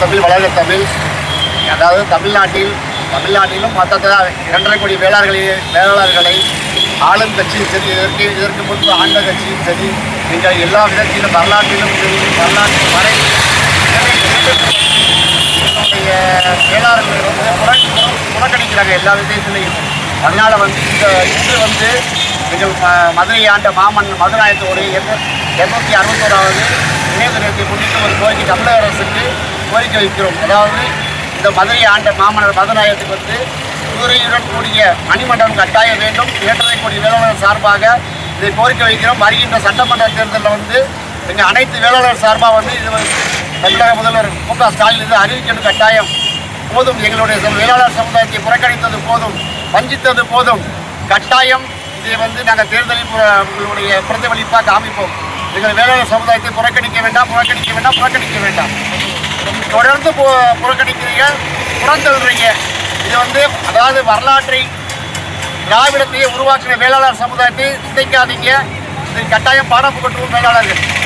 தமிழ் வளர்ந்த தமிழ். அதாவது தமிழ்நாட்டில் தமிழ்நாட்டிலும் மற்ற இரண்டரை கோடி வேளாளர்களை வேளாளர்களை ஆளும் கட்சியும் சரி இதற்கு இதற்கு முன்பு ஆண்ட கட்சியும் சரி நீங்கள் எல்லா விதத்திலும் வரலாற்றிலும் சரி வரலாற்றில் வரை என்னுடைய வேளாளர்கள் வந்து புறக்கணிக்கிறாங்க எல்லா விஷயத்துலையும் அதனால் வந்து இந்த இன்று வந்து எங்கள் மதுரை ஆண்ட மாமன் மதுராயத்தோடைய இரநூத்தி அறுபத்தோராவது நினைவு தினத்தை முன்னிட்டு ஒரு கோரிக்கை தமிழக அரசுக்கு கோரிக்கை வைக்கிறோம். அதாவது இந்த மதுரை ஆண்ட மாமன்னர் மதுராயத்துக்கு வந்து குதிரையுடன் கூடிய மணிமண்டலம் கட்டாய வேண்டும். இரண்டரை கோடி வேளாளர் சார்பாக இதை கோரிக்கை வைக்கிறோம். வருகின்ற சட்டமன்ற தேர்தலில் வந்து எங்கள் அனைத்து வேளாளர் சார்பாக வந்து இது வந்து தமிழக முதல்வர் மு க ஸ்டாலின் இது அறிவிக்கணும் கட்டாயம். போதும் எங்களுடைய வேளாளர் சமுதாயத்தை புறக்கணித்தது போதும் வஞ்சித்தது போதும். கட்டாயம் இதை வந்து நாங்கள் தேர்தலில் உங்களுடைய பிரதிபலிப்பாக காமிப்போம். எங்கள் வேளாளர் சமுதாயத்தை புறக்கணிக்க வேண்டாம் புறக்கணிக்க வேண்டாம் புறக்கணிக்க வேண்டாம். தொடர்ந்து பு- புறக்கணிக்கிறீங்க புறந்தள்ளுறீங்க. இது வந்து அதாவது வரலாற்றை திராவிடத்தையே உருவாக்கின வேளாளர் சமுதாயத்தை சிதைக்காதீங்க. இது கட்டாயம் பாடம் புகட்டுவோம் வேளாளர்கள்.